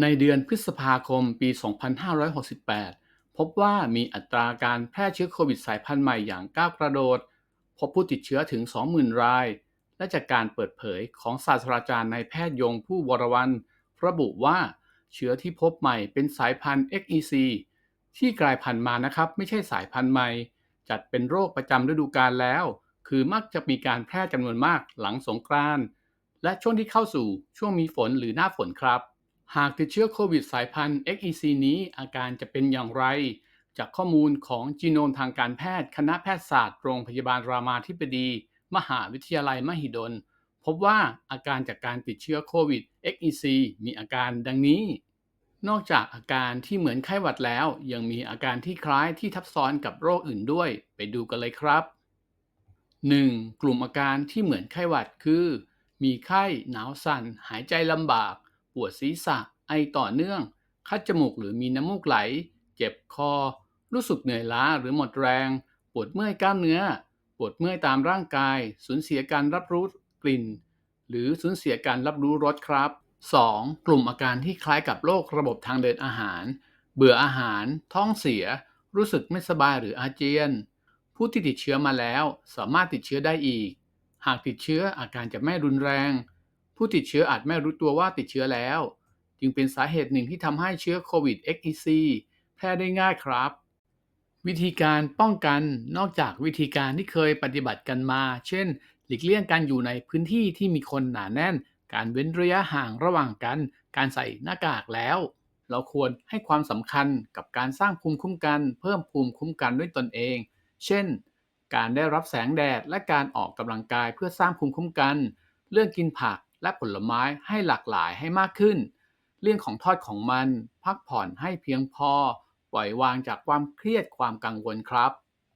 ในเดือนพฤษภาคมปี 2568 พบว่ามีอัตราการแพร่เชื้อโควิดสายพันธุ์ใหม่อย่างก้าวกระโดด พบผู้ติดเชื้อถึง 20,000 ราย และจากการเปิดเผยของศาสตราจารย์นายแพทย์ยงผู้วรวันระบุว่าเชื้อที่พบใหม่เป็นสายพันธุ์ XEC ที่กลายพันธุ์มานะครับ ไม่ใช่สายพันธุ์ใหม่ จัดเป็นโรคประจำฤดูกาลแล้ว คือมักจะมีการแพร่จำนวนมากหลังสงกรานต์และช่วงที่เข้าสู่ช่วงมีฝนหรือหน้าฝนครับ หากติดเชื้อโควิดสายพันธุ์ XEC นี้อาการจะเป็นอย่างไร จากข้อมูลของจีโนมทางการแพทย์ คณะแพทยศาสตร์โรงพยาบาลรามาธิบดี มหาวิทยาลัยมหิดล พบว่าอาการจากการติดเชื้อโควิด XEC มีอาการดังนี้ นอกจากอาการที่เหมือนไข้หวัดแล้ว ยังมีอาการที่คล้ายที่ทับซ้อนกับโรคอื่นด้วย ไปดูกันเลยครับ 1. กลุ่มอาการที่เหมือนไข้หวัดคือ มีไข้ หนาวสั่น หายใจลำบาก ปวดศีรษะ ไอต่อเนื่อง คัดจมูกหรือมีน้ำมูกไหล เจ็บคอ รู้สึกเหนื่อยล้าหรือหมดแรง ปวดเมื่อยกล้ามเนื้อ ปวดเมื่อยตามร่างกาย สูญเสียการรับรู้กลิ่น หรือสูญเสียการรับรู้รสครับ 2. กลุ่มอาการที่คล้ายกับโรคระบบทางเดินอาหาร เบื่ออาหาร ท้องเสีย รู้สึกไม่สบายหรืออาเจียน ผู้ที่ติดเชื้อมาแล้วสามารถติดเชื้อได้อีก หากติดเชื้ออาการจะไม่รุนแรง ผู้ติดเชื้ออาจไม่รู้ตัวว่าติดเชื้อแล้ว จึงเป็นสาเหตุหนึ่งที่ทำให้เชื้อโควิด XEC แพร่ได้ง่ายครับ วิธีการป้องกันนอกจากวิธีการที่เคยปฏิบัติกันมา เช่น หลีกเลี่ยงการอยู่ในพื้นที่ที่มีคนหนาแน่น การเว้นระยะห่างระหว่างกัน การใส่หน้ากากแล้ว เราควรให้ความสำคัญกับการสร้างภูมิคุ้มกัน เพิ่มภูมิคุ้มกันด้วยตนเอง เช่น การได้รับแสงแดดและการออกกำลังกายเพื่อสร้างภูมิคุ้มกัน เรื่องกินผัก และผลไม้ให้หลากหลายให้มากขึ้น เรื่องของทอดของมัน พักผ่อนให้เพียงพอ ปล่อยวางจากความเครียดความกังวลครับ